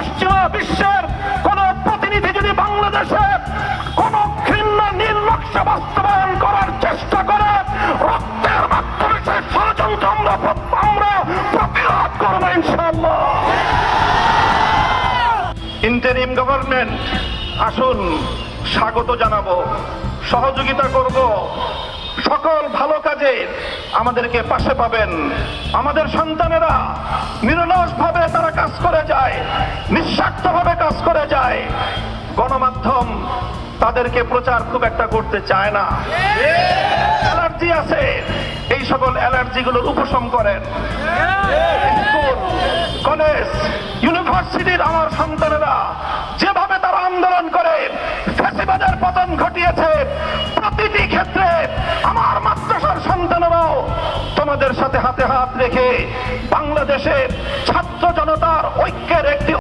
পশ্চিমা বিশ্বের কোন প্রতিনিধি যদি বাংলাদেশে কোন নীল নকশা বাস্তবায়ন করার চেষ্টা করে, রক্তের মাধ্যমে সে ষড়যন্ত্র আমরা আমরা প্রতিরোধ করব ইনশাল্লাহ ইন্টারিম গভর্নমেন্ট আসুন স্বাগত জানাব, সহযোগিতা করব। সকল ভালো কাজে আমাদেরকে পাশে পাবেন। আমাদের সন্তানেরা নিরলস ভাবে তারা কাজ করে যায় নিঃস্বার্থ ভাবে কাজ করে যায়। গণমাধ্যম তাদেরকে প্রচার খুব একটা করতে চায় না। অ্যালার্জি আছে, এই সকল অ্যালার্জিগুলোর উপশম করেন। কলেজ, ইউনিভার্সিটির আমার সন্তানেরা, যেভাবে তারা আন্দোলন করে, ফ্যাসিবাদের পতন ঘটিয়েছে, প্রতিটি ক্ষেত্রে আমার মাদ্রাসার সন্তানেরাও তোমাদের সাথে হাতে হাত রেখে বাংলাদেশের ছাত্র